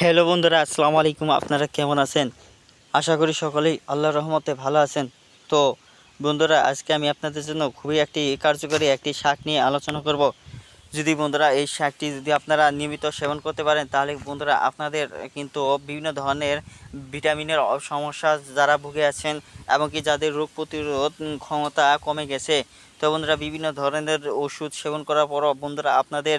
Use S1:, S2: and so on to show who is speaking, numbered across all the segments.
S1: Hello বন্ধুরা, আসসালামু আলাইকুম। আপনারা কেমন আছেন? আশা করি সকলেই আল্লাহর রহমতে ভালো আছেন। তো বন্ধুরা, আজকে আমি আপনাদের জন্য খুবই একটি কার্যকরী একটি শাক নিয়ে আলোচনা করব। যদি বন্ধুরা এই শাকটি যদি আপনারা নিয়মিত সেবন করতে পারেন, তাহলে বন্ধুরা আপনাদের কিন্তু বিভিন্ন ধরনের ভিটামিনের সমস্যা যারা ভুগে আছেন এবং কি যাদের রোগ প্রতিরোধ ক্ষমতা কমে গেছে, তো বন্ধুরা বিভিন্ন ধরনের ওষুধ সেবন করার পরও বন্ধুরা আপনাদের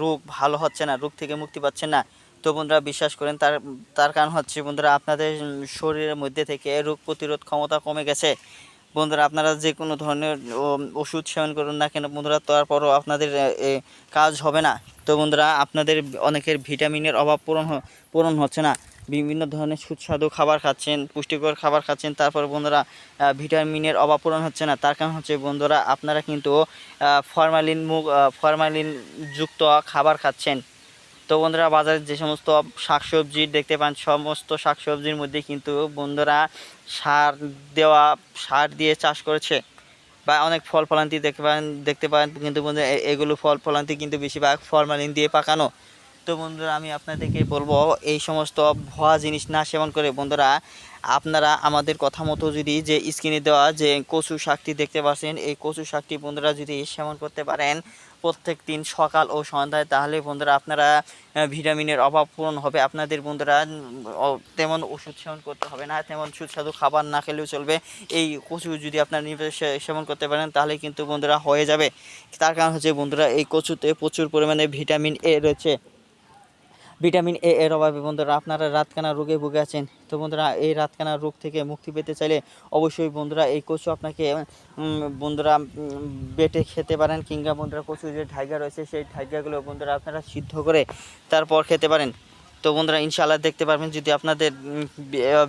S1: রোগ ভালো হচ্ছে না, রোগ থেকে মুক্তি পাচ্ছেন না। তো বন্ধুরা বিশ্বাস করেন, তার তার কারণ হচ্ছে বন্ধুরা আপনাদের শরীরের মধ্যে থেকে রোগ প্রতিরোধ ক্ষমতা কমে গেছে। বন্ধুরা আপনারা যে কোনো ধরনের ওষুধ সেবন করুন না কেন বন্ধুরা তারপরও আপনাদের কাজ হবে না। তো বন্ধুরা আপনাদের অনেকের ভিটামিনের অভাব পূরণ পূরণ হচ্ছে না। বিভিন্ন ধরনের সুস্বাদু খাবার খাচ্ছেন, পুষ্টিকর খাবার খাচ্ছেন, তারপর বন্ধুরা ভিটামিনের অভাব পূরণ হচ্ছে না। তার কারণ হচ্ছে বন্ধুরা আপনারা কিন্তু ফরমালিন মুখ ফরমালিন যুক্ত খাবার খাচ্ছেন। তো বন্ধুরা বাজারে যে সমস্ত শাকসবজি দেখতে পান, সমস্ত শাকসবজির মধ্যে কিন্তু বন্ধুরা সার দেওয়া, সার দিয়ে চাষ করেছে বা অনেক ফল ফলান্তি দেখতে পান দেখতে পান কিন্তু বন্ধুরা এগুলো ফল ফলান্তি কিন্তু বেশিরভাগ ফরমালিন দিয়ে পাকানো। তো বন্ধুরা আমি আপনাদেরকে বলব এই সমস্ত ভুয়া জিনিস না সেবন করে বন্ধুরা আপনারা আমাদের কথা মতো যদি যে স্ক্রিনে দেওয়া যে কচু শাকটি দেখতে পাচ্ছেন, এই কচু শাকটি বন্ধুরা যদি সেবন করতে পারেন প্রত্যেক দিন সকাল ও সন্ধ্যায়, তাহলে বন্ধুরা আপনারা ভিটামিনের অভাব পূরণ হবে। আপনাদের বন্ধুরা তেমন ওষুধ সেবন করতে হবে না, তেমন সুস্বাদু খাবার না খেলেও চলবে। এই কচু যদি আপনারা সেবন করতে পারেন, তাহলে কিন্তু বন্ধুরা হয়ে যাবে। তার কারণ হচ্ছে বন্ধুরা, এই কচুতে প্রচুর পরিমাণে ভিটামিন এ রয়েছে। ভিটামিন এ এর অভাবে বন্ধুরা আপনারা রাতকানা রোগে ভুগে আছেন। তো বন্ধুরা, এই রাতকানা রোগ থেকে মুক্তি পেতে চাইলে অবশ্যই বন্ধুরা এই কচু আপনাকে বন্ধুরা বেটে খেতে পারেন কিংবা বন্ধুরা কচু যে ঢাইগা রয়েছে, সেই ঢাইগাগুলো বন্ধুরা আপনারা সিদ্ধ করে তারপর খেতে পারেন। তো বন্ধুরা, ইনশাআল্লাহ দেখতে পারবেন যদি আপনাদের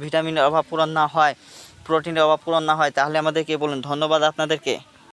S1: ভিটামিনের অভাব পূরণ না হয়, প্রোটিনের অভাব পূরণ না হয়, তাহলে আমাদেরকে বলুন। ধন্যবাদ আপনাদেরকে।